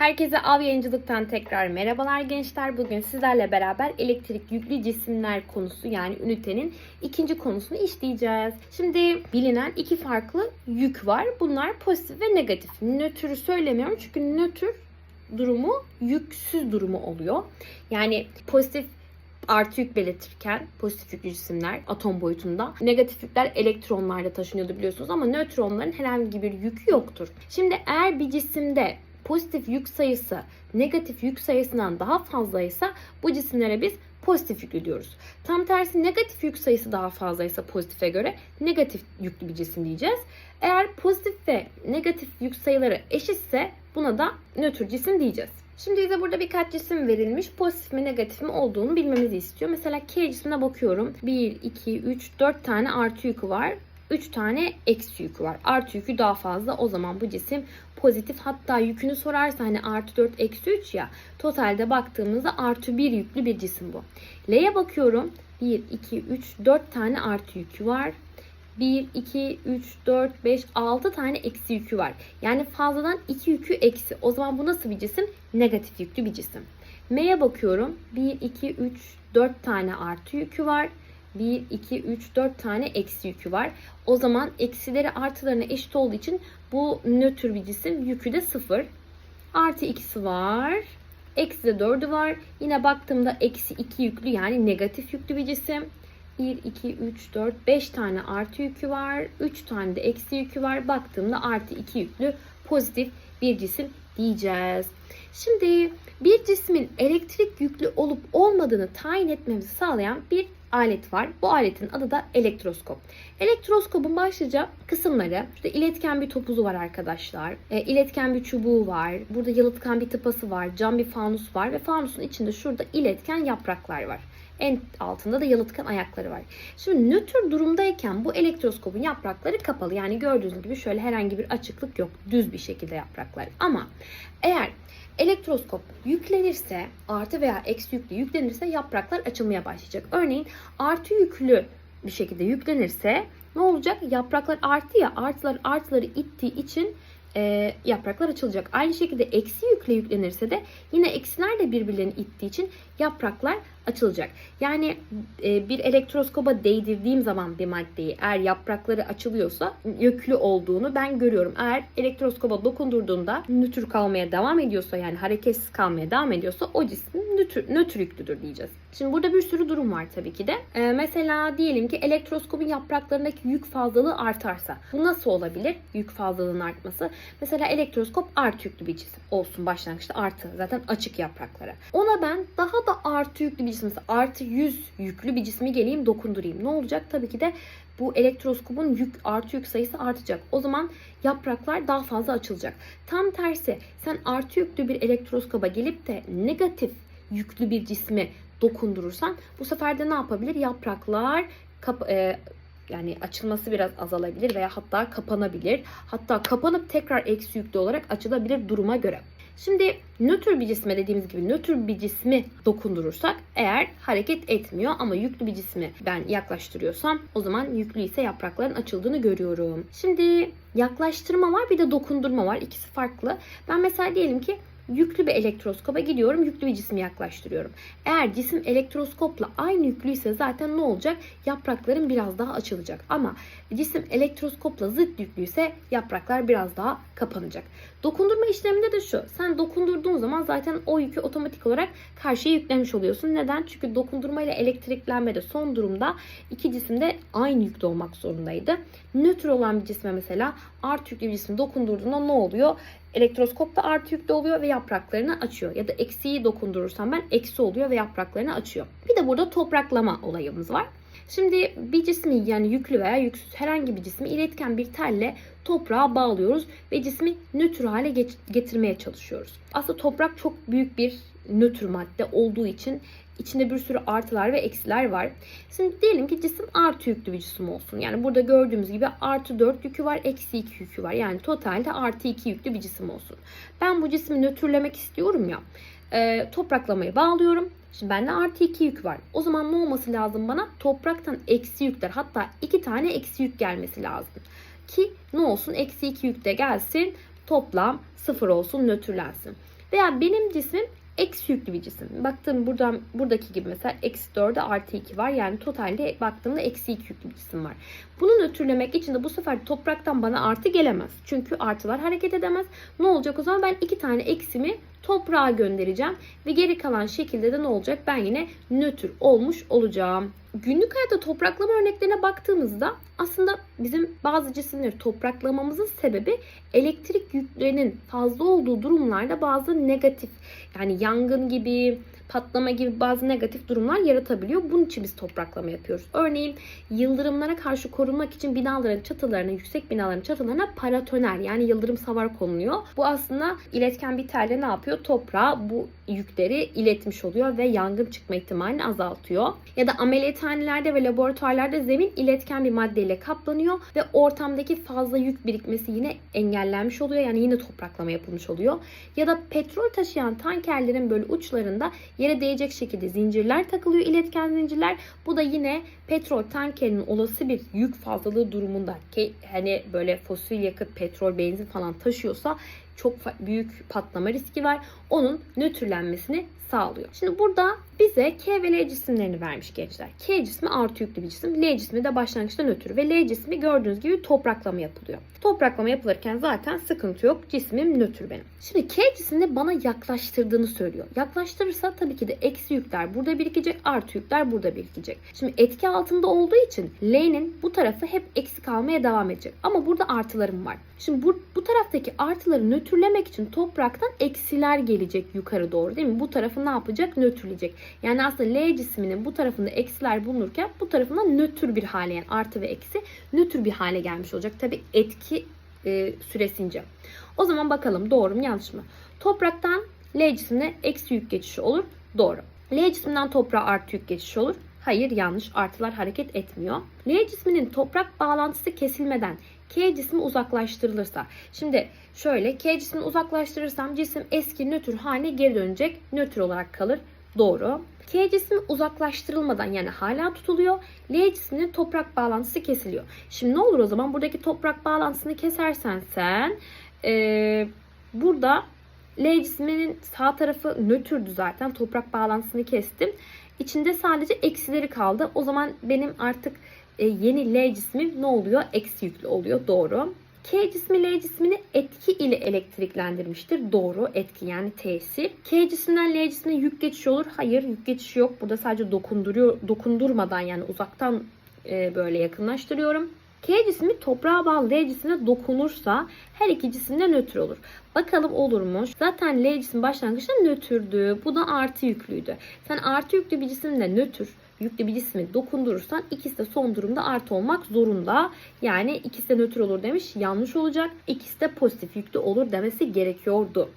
Herkese av yayıncılıktan tekrar merhabalar gençler. Bugün sizlerle beraber elektrik yüklü cisimler konusu yani ünitenin ikinci konusunu işleyeceğiz. Şimdi bilinen iki farklı yük var. Bunlar pozitif ve negatif. Nötrü söylemiyorum çünkü nötr durumu yüksüz durumu oluyor. Yani pozitif artı yük belirtirken pozitif yüklü cisimler atom boyutunda negatif yükler elektronlarda taşınıyordu biliyorsunuz ama nötronların herhangi bir yükü yoktur. Şimdi eğer bir cisimde pozitif yük sayısı negatif yük sayısından daha fazlaysa bu cisimlere biz pozitif yüklü diyoruz. Tam tersi negatif yük sayısı daha fazlaysa pozitife göre negatif yüklü bir cisim diyeceğiz. Eğer pozitif ve negatif yük sayıları eşitse buna da nötr cisim diyeceğiz. Şimdi bize burada birkaç cisim verilmiş. Pozitif mi negatif mi olduğunu bilmemizi istiyor. Mesela K cismine bakıyorum. 1, 2, 3, 4 tane artı yükü var. 3 tane eksi yükü var. Artı yükü daha fazla. O zaman bu cisim pozitif. Hatta yükünü sorarsa hani artı 4 eksi 3 ya. Totalde baktığımızda artı 1 yüklü bir cisim bu. L'ye bakıyorum. 1, 2, 3, 4 tane artı yükü var. 1, 2, 3, 4, 5, 6 tane eksi yükü var. Yani fazladan 2 yükü eksi. O zaman bu nasıl bir cisim? Negatif yüklü bir cisim. M'ye bakıyorum. 1, 2, 3, 4 tane artı yükü var. 1, 2, 3, 4 tane eksi yükü var. O zaman eksileri artılarına eşit olduğu için bu nötr bir cisim. Yükü de 0. Artı 2'si var. Eksi de 4'ü var. Yine baktığımda eksi 2 yüklü yani negatif yüklü bir cisim. 1, 2, 3, 4, 5 tane artı yükü var. 3 tane de eksi yükü var. Baktığımda artı 2 yüklü pozitif bir cisim diyeceğiz. Şimdi bir cismin elektrik yüklü olup olmadığını tayin etmemizi sağlayan bir alet var. Bu aletin adı da elektroskop. Elektroskopun başlıca kısımları işte iletken bir topuzu var arkadaşlar. E, iletken bir çubuğu var. Burada yalıtkan bir tıpası var. Cam bir fanus var ve fanusun içinde şurada iletken yapraklar var. En altında da yalıtkan ayakları var. Şimdi nötr durumdayken bu elektroskopun yaprakları kapalı. Yani gördüğünüz gibi şöyle herhangi bir açıklık yok. Düz bir şekilde yapraklar. Ama eğer elektroskop yüklenirse artı veya eksi yüklü yüklenirse yapraklar açılmaya başlayacak. Örneğin artı yüklü bir şekilde yüklenirse ne olacak? Yapraklar artı ya artılar artıları ittiği için e, yapraklar açılacak. Aynı şekilde eksi yükle yüklenirse de yine eksiler de birbirlerini ittiği için yapraklar açılacak. Yani e, bir elektroskoba değdirdiğim zaman bir maddeyi eğer yaprakları açılıyorsa yüklü olduğunu ben görüyorum. Eğer elektroskoba dokundurduğunda nötr kalmaya devam ediyorsa yani hareketsiz kalmaya devam ediyorsa o cisim nötr, nötr yüklüdür diyeceğiz. Şimdi burada bir sürü durum var tabii ki de. E, mesela diyelim ki elektroskopun yapraklarındaki yük fazlalığı artarsa. Bu nasıl olabilir? Yük fazlalığının artması. Mesela elektroskop artı yüklü bir cisim olsun başlangıçta artı. Zaten açık yapraklara. Ona ben daha da artı yüklü bir cisim mesela artı 100 yüklü bir cismi geleyim dokundurayım. Ne olacak? Tabii ki de bu elektroskopun yük artı yük sayısı artacak. O zaman yapraklar daha fazla açılacak. Tam tersi sen artı yüklü bir elektroskoba gelip de negatif yüklü bir cismi dokundurursan bu sefer de ne yapabilir? Yapraklar kap e, yani açılması biraz azalabilir veya hatta kapanabilir. Hatta kapanıp tekrar eksi yüklü olarak açılabilir duruma göre. Şimdi nötr bir cisme dediğimiz gibi nötr bir cismi dokundurursak eğer hareket etmiyor ama yüklü bir cismi ben yaklaştırıyorsam o zaman yüklü ise yaprakların açıldığını görüyorum. Şimdi yaklaştırma var bir de dokundurma var. İkisi farklı. Ben mesela diyelim ki yüklü bir elektroskopa gidiyorum. Yüklü bir cismi yaklaştırıyorum. Eğer cisim elektroskopla aynı yüklüyse zaten ne olacak? Yaprakların biraz daha açılacak. Ama cisim elektroskopla zıt yüklüyse yapraklar biraz daha kapanacak. Dokundurma işleminde de şu. Sen dokundurduğun zaman zaten o yükü otomatik olarak karşıya yüklemiş oluyorsun. Neden? Çünkü dokundurma ile elektriklenmede son durumda iki cisim de aynı yükte olmak zorundaydı. Nötr olan bir cisme mesela artı yüklü bir cisim dokundurduğunda ne oluyor? Elektroskop da artı yüklü oluyor ve yapraklarını açıyor. Ya da eksiyi dokundurursam ben eksi oluyor ve yapraklarını açıyor. Bir de burada topraklama olayımız var. Şimdi bir cismi yani yüklü veya yüksüz herhangi bir cismi iletken bir telle toprağa bağlıyoruz ve cismi nötr hale getirmeye çalışıyoruz. Aslında toprak çok büyük bir nötr madde olduğu için içinde bir sürü artılar ve eksiler var. Şimdi diyelim ki cisim artı yüklü bir cisim olsun. Yani burada gördüğümüz gibi artı 4 yükü var, eksi 2 yükü var. Yani totalde artı 2 yüklü bir cisim olsun. Ben bu cismi nötrlemek istiyorum ya. E, topraklamayı bağlıyorum. Şimdi bende artı 2 yük var. O zaman ne olması lazım bana? Topraktan eksi yükler hatta 2 tane eksi yük gelmesi lazım. Ki ne olsun? Eksi 2 yük de gelsin. Toplam 0 olsun nötrlensin. Veya benim cismim eksi yüklü bir cisim. Baktığım buradan buradaki gibi mesela eksi 4'e artı 2 var. Yani totalde baktığımda eksi 2 yüklü bir cisim var. Bunu nötrlemek için de bu sefer topraktan bana artı gelemez. Çünkü artılar hareket edemez. Ne olacak o zaman ben iki tane eksimi toprağa göndereceğim. Ve geri kalan şekilde de ne olacak? Ben yine nötr olmuş olacağım. Günlük hayatta topraklama örneklerine baktığımızda aslında bizim bazı cisimleri topraklamamızın sebebi elektrik yüklerinin fazla olduğu durumlarda bazı negatif yani yangın gibi patlama gibi bazı negatif durumlar yaratabiliyor. Bunun için biz topraklama yapıyoruz. Örneğin yıldırımlara karşı korunmak için binaların çatılarına, yüksek binaların çatılarına paratoner yani yıldırım savar konuluyor. Bu aslında iletken bir telle ne yapıyor? Toprağa bu yükleri iletmiş oluyor ve yangın çıkma ihtimalini azaltıyor. Ya da ameliyathanelerde ve laboratuvarlarda zemin iletken bir maddeyle kaplanıyor ve ortamdaki fazla yük birikmesi yine engellenmiş oluyor. Yani yine topraklama yapılmış oluyor. Ya da petrol taşıyan tankerlerin böyle uçlarında yere değecek şekilde zincirler takılıyor, iletken zincirler. Bu da yine petrol tankerinin olası bir yük fazlalığı durumunda ki hani böyle fosil yakıt, petrol, benzin falan taşıyorsa çok büyük patlama riski var. Onun nötrlenmesini sağlıyor. Şimdi burada bize K ve L cisimlerini vermiş gençler. K cismi artı yüklü bir cisim. L cismi de başlangıçta nötr ve L cismi gördüğünüz gibi topraklama yapılıyor. Topraklama yapılırken zaten sıkıntı yok. Cismim nötr benim. Şimdi K cismini bana yaklaştırdığını söylüyor. Yaklaştırırsa tabii ki de eksi yükler burada birikecek, artı yükler burada birikecek. Şimdi etki altında olduğu için L'nin bu tarafı hep eksi kalmaya devam edecek. Ama burada artılarım var. Şimdi bu, bu taraftaki artıları nötrlemek için topraktan eksiler gelecek yukarı doğru değil mi? Bu tarafı ne yapacak? Nötrleyecek. Yani aslında L cisminin bu tarafında eksiler bulunurken bu tarafında nötr bir hale yani artı ve eksi nötr bir hale gelmiş olacak. Tabi etki e, süresince. O zaman bakalım doğru mu yanlış mı? Topraktan L cismine eksi yük geçişi olur. Doğru. L cisminden toprağa artı yük geçişi olur. Hayır yanlış artılar hareket etmiyor. L cisminin toprak bağlantısı kesilmeden K cismi uzaklaştırılırsa. Şimdi şöyle K cismini uzaklaştırırsam cisim eski nötr haline geri dönecek. Nötr olarak kalır. Doğru. K cismi uzaklaştırılmadan yani hala tutuluyor. L cisminin toprak bağlantısı kesiliyor. Şimdi ne olur o zaman buradaki toprak bağlantısını kesersen sen ee, burada L cisminin sağ tarafı nötrdü zaten. Toprak bağlantısını kestim. İçinde sadece eksileri kaldı. O zaman benim artık yeni L cismim ne oluyor? Eksi yüklü oluyor. Doğru. K cismi L cismini etki ile elektriklendirmiştir. Doğru. Etki yani tesir. K cisminden L cismine yük geçişi olur. Hayır yük geçişi yok. Burada sadece dokunduruyor, dokundurmadan yani uzaktan e, böyle yakınlaştırıyorum. K cismi toprağa bağlı L cismine dokunursa her iki cisim de nötr olur. Bakalım olur mu? Zaten L cismi başlangıçta nötrdü. Bu da artı yüklüydü. Sen artı yüklü bir cisimle nötr yüklü bir cismi dokundurursan ikisi de son durumda artı olmak zorunda. Yani ikisi de nötr olur demiş. Yanlış olacak. İkisi de pozitif yüklü olur demesi gerekiyordu.